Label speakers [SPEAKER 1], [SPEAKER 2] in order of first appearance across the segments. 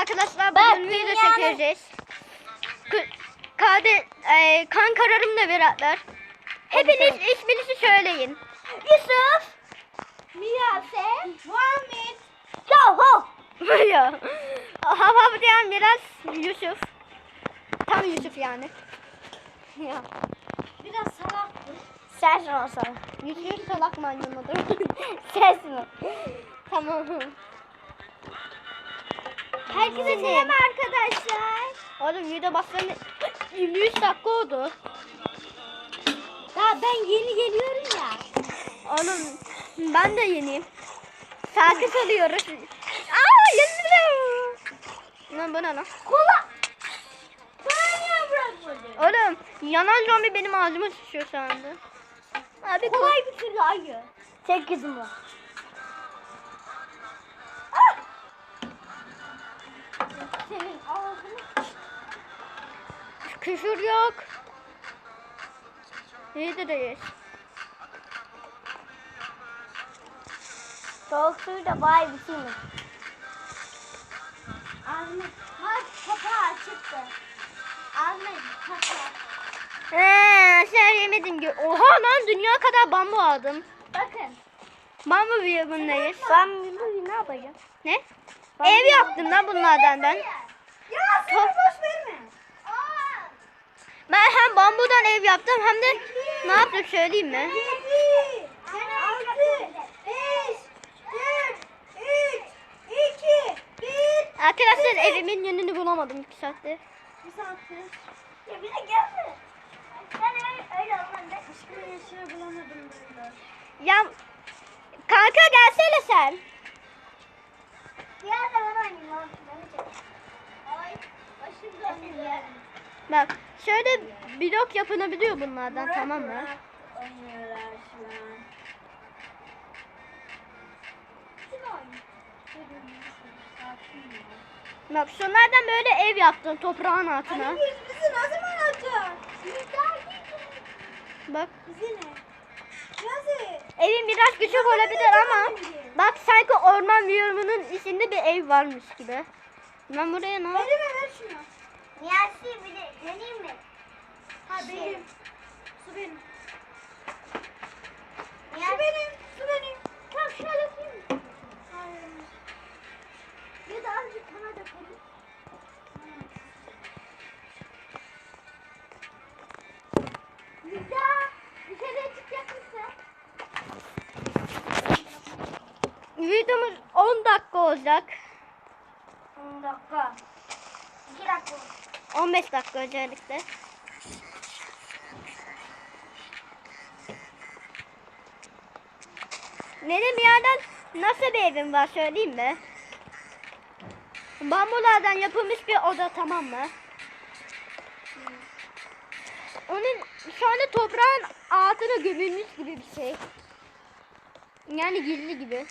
[SPEAKER 1] arkadaşlar bugün video
[SPEAKER 2] dünyanın-
[SPEAKER 1] çekeceğiz. Kade, e, kan kararımla beraber. Hepiniz isminizi söyleyin.
[SPEAKER 2] Yusuf. Miyase. Muhammed. Yahu.
[SPEAKER 1] ya. Hav diyen biraz Yusuf. Tam Yusuf yani. Ya.
[SPEAKER 2] Biraz salaktı. Ses olsa.
[SPEAKER 1] Yusuf salak maymunudur.
[SPEAKER 2] Ses mi?
[SPEAKER 1] tamam.
[SPEAKER 2] Herkese selam arkadaşlar.
[SPEAKER 1] Oğlum video başlarında 23 dakika oldu.
[SPEAKER 2] Daha ben yeni geliyorum ya.
[SPEAKER 1] Oğlum ben de yeniyim. Şarkı çalıyoruz. Aa yenildim. Lan bu ne lan?
[SPEAKER 2] Kola. Bana?
[SPEAKER 1] Oğlum yanan zombi benim ağzıma sıçıyor şu anda. Abi
[SPEAKER 2] Kolay bir türlü ayı. Tek kızım var. Senin ağzını
[SPEAKER 1] küfür yok. İyi deyiz.
[SPEAKER 2] Soğuk suyu da bay bir şey mi? Ağzını bak kapağı açıktı. Kapağı.
[SPEAKER 1] Eee sen yemedin ki. Oha lan dünya kadar bambu aldım.
[SPEAKER 2] Bakın.
[SPEAKER 1] Bambu biyomundayız.
[SPEAKER 2] Ben bunu ne yapacağım?
[SPEAKER 1] Ne? Ev yaptım lan bunlardan ben.
[SPEAKER 2] Ya
[SPEAKER 1] sen
[SPEAKER 2] boş verme.
[SPEAKER 1] Ben hem bambudan ev yaptım hem de ne yaptım söyleyeyim mi?
[SPEAKER 2] 7, 6, 5, 4, 3, 2, 1.
[SPEAKER 1] Arkadaşlar evimin yönünü bulamadım 2 saatte.
[SPEAKER 2] Bir saattir. Ya bir de gelme. Ben öyle, öyle olmadı. Aşkım yaşıyor bulamadım böyle.
[SPEAKER 1] Ya kanka gelsene sen.
[SPEAKER 2] Diğer de ben oynayayım. lan. Beni çek. Ay başım dönüyor.
[SPEAKER 1] Bak şöyle blok yapılabiliyor bunlardan tamam mı?
[SPEAKER 2] Oynuyorlar şu an. Kim oynuyor? Sakin ya.
[SPEAKER 1] Bak şunlardan böyle ev yaptım toprağın altına.
[SPEAKER 2] Anne biz bizi ne zaman alacağız? Biz daha
[SPEAKER 1] Bak
[SPEAKER 2] Bizi ne? Nasıl?
[SPEAKER 1] evin biraz küçük olabilir ama bak sanki orman biyomunun içinde bir ev varmış gibi. Ben buraya ne
[SPEAKER 2] Elime ver şunu. Niyasi bir de deneyim mi? Ha benim. Su benim. Su benim. Su benim. Tamam şuna dökeyim mi? Hayır. Ya da azıcık bana dökelim.
[SPEAKER 1] Olacak.
[SPEAKER 2] 10 dakika. 2 dakika.
[SPEAKER 1] 15 dakika özellikle. Benim yerden nasıl bir evim var söyleyeyim mi? Bambulardan yapılmış bir oda tamam mı? Onun şu anda toprağın altına gömülmüş gibi bir şey. Yani gizli gibi.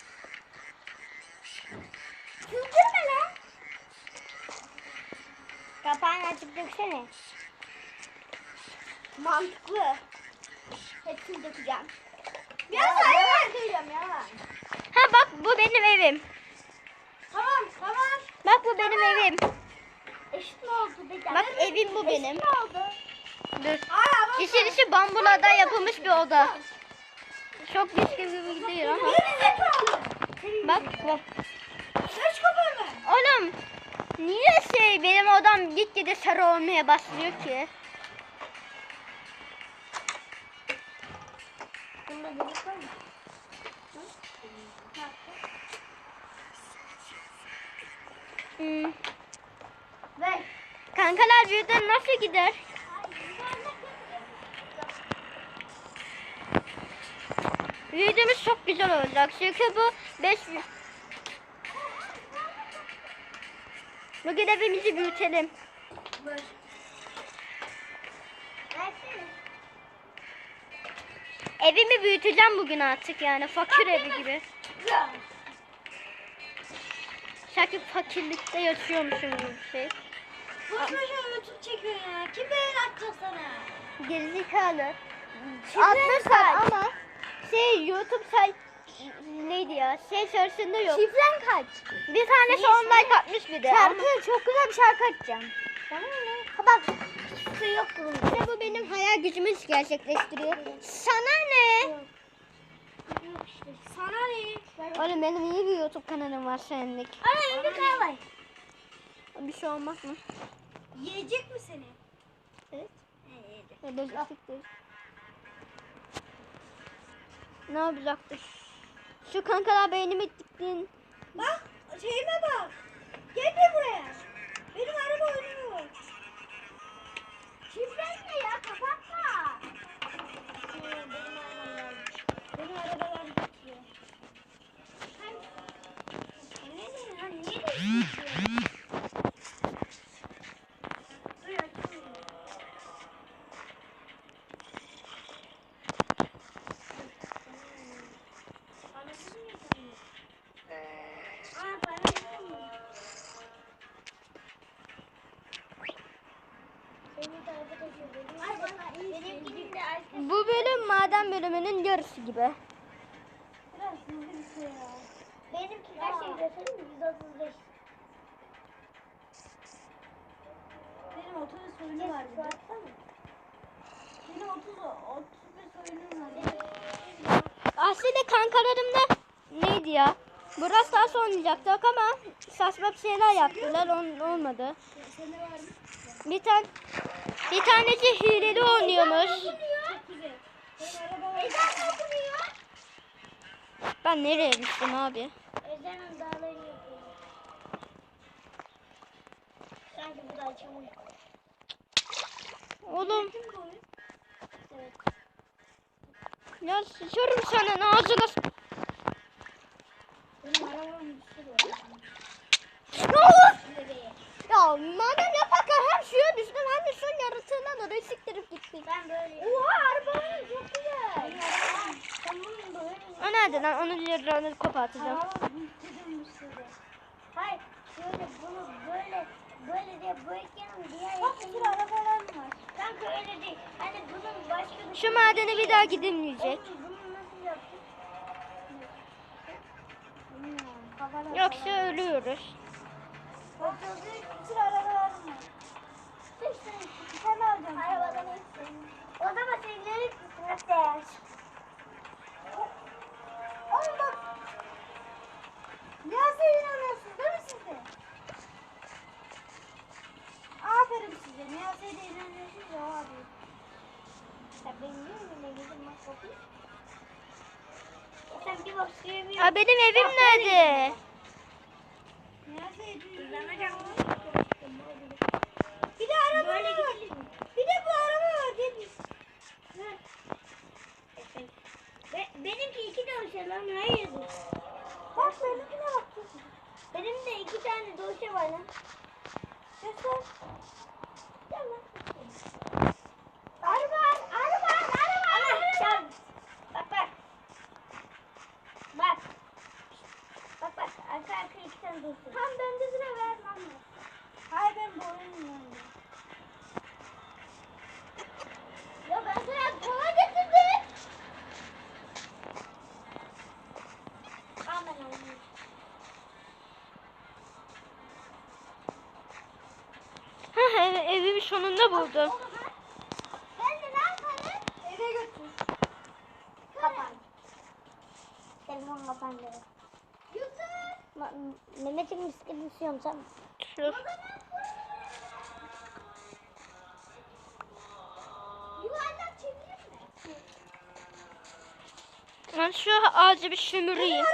[SPEAKER 2] Açıp döksene. Mantıklı. Hepsini dökeceğim. Biraz hayır dökeceğim ya.
[SPEAKER 1] Ha bak bu benim evim.
[SPEAKER 2] Tamam tamam.
[SPEAKER 1] Bak bu benim evim.
[SPEAKER 2] Eşit mi oldu bir
[SPEAKER 1] Bak evim bu benim.
[SPEAKER 2] Eşit mi oldu?
[SPEAKER 1] Dur. İçi dışı bambulardan yapılmış bir oda. Çok mis gibi gidiyor ama. Bak bak.
[SPEAKER 2] Saç kapanı.
[SPEAKER 1] Oğlum niye şey benim odam gitgide sarı olmaya başlıyor ki? Hmm. Kankalar birden nasıl gider? Videomuz çok güzel olacak. Çünkü bu 5 Bugün evimizi büyütelim.
[SPEAKER 2] Ver. Versene.
[SPEAKER 1] Evimi büyüteceğim bugün artık yani fakir evi gibi.
[SPEAKER 2] Ya.
[SPEAKER 1] Sanki fakirlikte yaşıyormuşum gibi bir şey.
[SPEAKER 2] Boş boşuna YouTube çekiyor ya. Kim beğen atacak sana?
[SPEAKER 1] Gerizekalı.
[SPEAKER 2] Say.
[SPEAKER 1] ama şey YouTube say neydi ya? Şey sırasında yok.
[SPEAKER 2] Şifren kaç?
[SPEAKER 1] Bir tane son like atmış bir de.
[SPEAKER 2] Şarkı
[SPEAKER 1] ama-
[SPEAKER 2] çok güzel bir şarkı açacağım. Tamam mı? Ha bak su yok bunun.
[SPEAKER 1] İşte bu benim hayal gücümü gerçekleştiriyor. Sana ne?
[SPEAKER 2] Yok işte. Sana ne?
[SPEAKER 1] Oğlum benim iyi bir YouTube kanalım var senlik.
[SPEAKER 2] Ana önce kahve.
[SPEAKER 1] Bir şey olmaz mı?
[SPEAKER 2] Yiyecek mi seni?
[SPEAKER 1] Evet. Bezledik değil. Ne yapacaktır? Şu kankalar beynimi diktin.
[SPEAKER 2] Bak şeyime bak. Gel de buraya. Benim araba oynuyor. Şifren ne ya? Kapatma. Ee, benim arabam gelmiş. Benim arabalar gidiyor. Hani... Ne ne? Hani niye değiştiriyor? Dur açıyorum. Anasını mı yapayım? Aa bana ne oldu? Senin tarafa taşıyor. Ay bana iyi. Benimkinin de arkası.
[SPEAKER 1] Bu bölüm maden bölümünün yarısı gibi.
[SPEAKER 2] Biraz hızlı bir şey ya. Benimki kaç şey göstereyim mi? 135. Benim 30 oyunu var. Benim 30 35 oyunum var.
[SPEAKER 1] Aslında kankalarımla neydi ya? Burası daha oynayacaktık ama saçma bir şeyler yaptılar. On, olmadı. Bir tane bir tanesi hileli oynuyormuş.
[SPEAKER 2] Çok güzel. Benim araba var. Ezan okunuyor.
[SPEAKER 1] Ben nereye düştüm abi?
[SPEAKER 2] Ezanın dağlarını yapıyor. Sanki bu da açılmış.
[SPEAKER 1] Oğlum?
[SPEAKER 2] Evet.
[SPEAKER 1] ya sıçarım sana ağzına.
[SPEAKER 2] Benim arabamın bir sürü var.
[SPEAKER 1] Ne olur? Ya madem yaparken hem suya düştüm hem de son yaratığına da siktirip gittim.
[SPEAKER 2] Ben böyle. Oha arabanın çok güzel. Benim arabam. Sen bunun böyle.
[SPEAKER 1] O nerede lan? Onu yarını kopartacağım.
[SPEAKER 2] Hayır şöyle bunu böyle böyle de boyutken diğer Bak bir sürü arabalarım var. Kanka öyle değil. Hani bunun başka bir
[SPEAKER 1] Şu madene bir daha gidilmeyecek.
[SPEAKER 2] Bunu nasıl yaptık? Bilmiyorum.
[SPEAKER 1] Yoksa
[SPEAKER 2] falan.
[SPEAKER 1] ölüyoruz.
[SPEAKER 2] Bak bir sürü arabalarım var. Tane alacağım. Arabadan. O zaman seninleri nasıl Oğlum
[SPEAKER 1] Aa, benim evim nerede?
[SPEAKER 2] Niyazi'ye düzenleyeceğim. Bir de araba var. Bir de bu araba var. Ver. Be benimki iki dosya lan hayırdır? Bak benimkine bak. Benim de iki tane dosya var lan. Göster. Gel lan. Araba, araba, araba. Ana, gel. Bak bak. Bak. Bak bak arka arka iki tane dosya. Tam bende sıra ver lan. Hayır ben yanında. Ya ben sana kola getirdim. Aman Allah'ım.
[SPEAKER 1] Hah, ev, evimi sonunda buldum.
[SPEAKER 2] Ben de ne yaparım? Eve götür. Kapan. Telefon kapandı. Mehmet'in bisikletini sürüyorum sen. Mi?
[SPEAKER 1] Ben şu ağacı bir sömüreyim.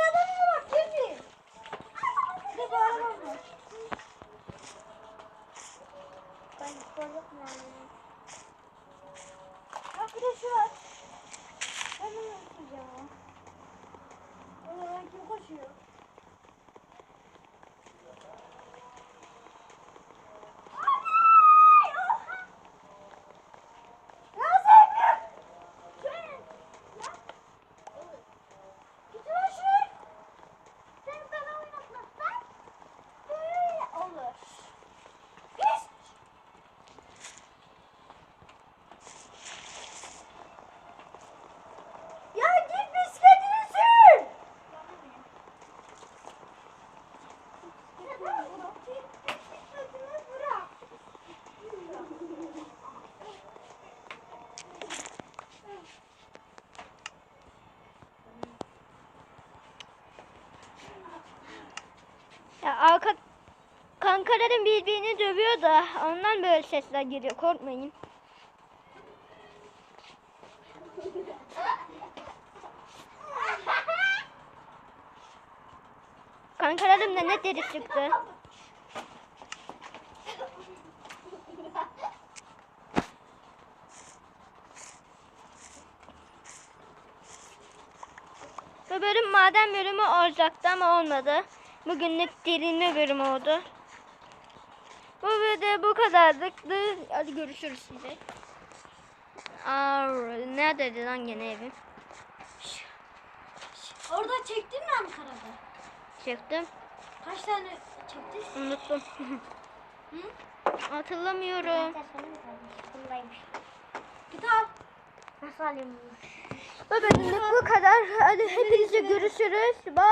[SPEAKER 2] Ben onu yapacağım. O zaman kim koşuyor? Ay, oha! Ya Zeynep! Zeynep! Ya! Git lan şuraya. Sen bana oynatmazsan böyle olur. Pis! Ya git bisikletini sür!
[SPEAKER 1] Kankalarım birbirini dövüyor da ondan böyle sesler geliyor. Korkmayın. Kankalarım da ne deri çıktı. Bu bölüm maden bölümü olacaktı ama olmadı. Bugünlük dirilme bölümü oldu. Bu video bu kadardık. Hadi görüşürüz size. Aa, neredeydi lan gene evim?
[SPEAKER 2] Orada çektin mi Ankara'da?
[SPEAKER 1] Çıktım.
[SPEAKER 2] Kaç tane çektin?
[SPEAKER 1] Unuttum.
[SPEAKER 2] Hı?
[SPEAKER 1] Hatırlamıyorum.
[SPEAKER 2] Bundaymış. Git al. Nasıl alayım bunu?
[SPEAKER 1] Bu bölümlük bu kadar. Hadi hepinize görüşürüz. Bye.